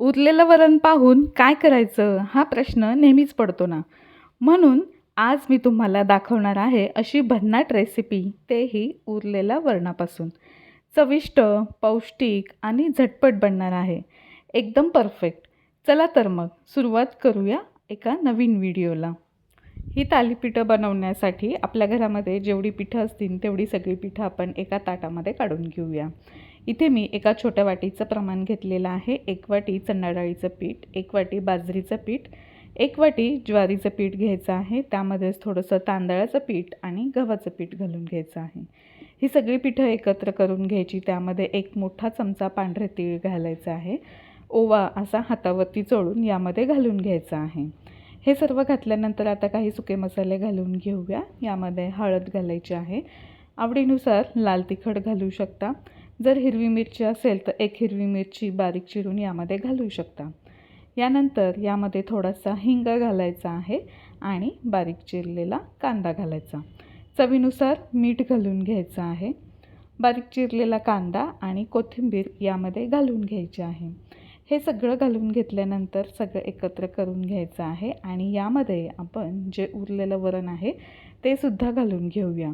उरलेलं वरण पाहून काय करायचं हा प्रश्न नेहमीच पडतो ना. म्हणून आज मी तुम्हाला दाखवणार आहे अशी भन्नाट रेसिपी तेही उरलेल्या वरणापासून. चविष्ट पौष्टिक आणि झटपट बनणार आहे. एकदम परफेक्ट चला तर मग सुरुवात करूया एका नवीन व्हिडिओला ही थालीपीठं बनवण्यासाठी आपल्या घरामध्ये जेवढी पिठं असतील तेवढी सगळी पिठं आपण एका ताटामध्ये काढून घेऊया. इथे मी एका छोट्या वाटीचं प्रमाण घेतलेलं आहे. एक वाटी चणा डाळीचं पीठ एक वाटी बाजरीचं पीठ एक वाटी ज्वारीचं पीठ घ्यायचं आहे. त्यामध्येच थोडंसं तांदळाचं पीठ आणि गव्हाचं पीठ घालून घ्यायचं आहे. ही सगळी पिठं एकत्र करून घ्यायची. त्यामध्ये एक मोठा चमचा पांढरे तीळ घालायचा आहे. ओवा असा हातावरती चोळून यामध्ये घालून घ्यायचा आहे. हे सर्व घातल्यानंतर आता काही सुके मसाले घालून घेऊया. यामध्ये हळद घालायची आहे. आवडीनुसार लाल तिखट घालू शकता. जर हिरवी मिरची असेल तर एक हिरवी मिरची बारीक चिरून यामध्ये घालू शकता. यानंतर यामध्ये थोडासा हिंग घालायचा आहे आणि बारीक चिरलेला कांदा घालायचा. चवीनुसार मीठ घालून घ्यायचं आहे. बारीक चिरलेला कांदा आणि कोथिंबीर यामध्ये घालून घ्यायचे आहे. हे सगळं घालून घेतल्यानंतर सगळं एकत्र करून घ्यायचं आहे आणि यामध्ये आपण जे उरलेलं वरण आहे ते सुद्धा घालून घेऊया.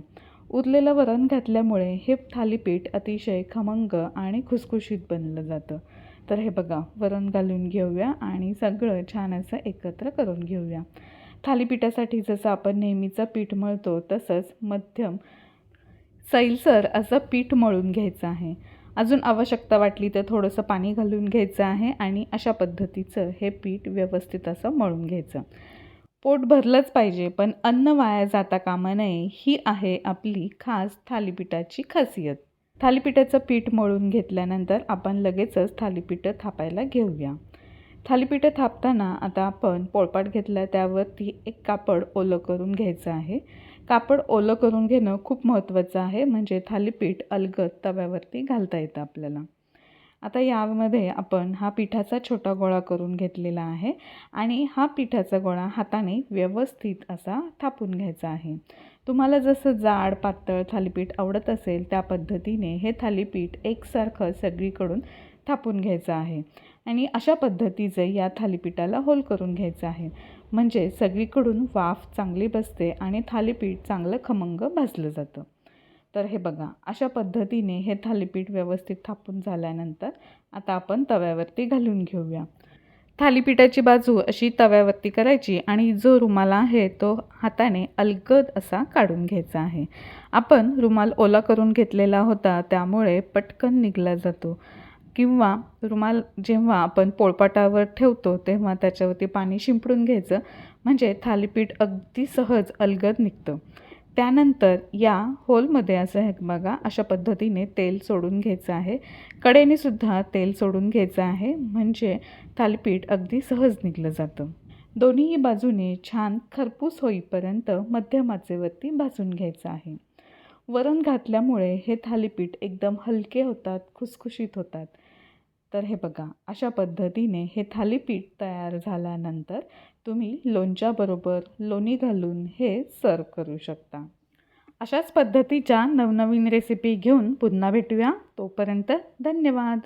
उरलेलं वरण घातल्यामुळे हे थालीपीठ अतिशय खमंग आणि खुसखुशीत बनलं जातं. तर हे बघा वरण घालून घेऊया आणि सगळं छान असं एकत्र करून घेऊया. थालीपीठासाठी जसं आपण नेहमीचं पीठ मळतो तसंच मध्यम सैलसर असं पीठ मळून घ्यायचं आहे. अजून आवश्यकता वाटली तर थोडंसं पाणी घालून घ्यायचं आहे आणि अशा पद्धतीचं हे पीठ व्यवस्थित असं मळून घ्यायचं. पोट भरलंच पाहिजे पण अन्न वाया जाता कामा नये ही आहे आपली खास थालीपीठाची खासियत. थालीपीठाचं पीठ मळून घेतल्यानंतर आपण लगेचच थालीपीठं थापायला घेऊया. थालीपीठं थापताना आता आपण पोळपाट घेतला त्यावरती एक कापड ओलं करून घ्यायचं आहे. कापड ओलं करून घेणं खूप महत्त्वाचं आहे म्हणजे थालीपीठ अलगद तव्यावरती घालता येतं आपल्याला. आता यामध्ये आपण हा पिठाचा छोटा गोळा करून घेतलेला आहे आणि हा पिठाचा गोळा हाताने व्यवस्थित असा थापून घ्यायचा आहे. तुम्हाला जसं जाड पातळ थालीपीठ आवडत असेल त्या पद्धतीने हे थालीपीठ एकसारखं सगळीकडून थापून घ्यायचं आहे आणि अशा पद्धतीचे या थालीपीठाला होल करून घ्यायचं आहे. म्हणजे सगळीकडून वाफ चांगली बसते आणि थालीपीठ चांगलं खमंग भाजलं जातं. तर हे बघा अशा पद्धतीने हे थालीपीठ व्यवस्थित थापून झाल्यानंतर आता आपण तव्यावरती घालून घेऊया. थालीपीठाची बाजू अशी तव्यावरती करायची आणि जो रुमाल आहे तो हाताने अलगद असा काढून घ्यायचा आहे. आपण रुमाल ओला करून घेतलेला होता त्यामुळे पटकन निघला जातो. किंवा रुमाल जेव्हा आपण पोळपाटावर ठेवतो तेव्हा त्याच्यावरती पाणी शिंपडून घ्यायचं. म्हणजे थालीपीठ अगदी सहज अलगद निघतं. त्यानंतर या होलमध्ये असं हे बघा अशा पद्धतीने तेल सोडून घ्यायचं आहे. कडेने सुद्धा तेल सोडून घ्यायचं आहे म्हणजे थालीपीठ अगदी सहज निघलं जातं. दोन्ही बाजूने छान खरपूस होईपर्यंत मध्यमाचेवरती भाजून घ्यायचं आहे. वरण घातल्यामुळे हे थालीपीठ एकदम हलके होतात खुसखुशीत होतात. तर हे बघा अशा पद्धतीने हे थालीपीठ तयार झाल्यानंतर तुम्ही लोणच्याबरोबर लोणी घालून हे सर्व करू शकता. अशाच पद्धतीच्या नवनवीन रेसिपी घेऊन पुन्हा भेटूया. तोपर्यंत धन्यवाद!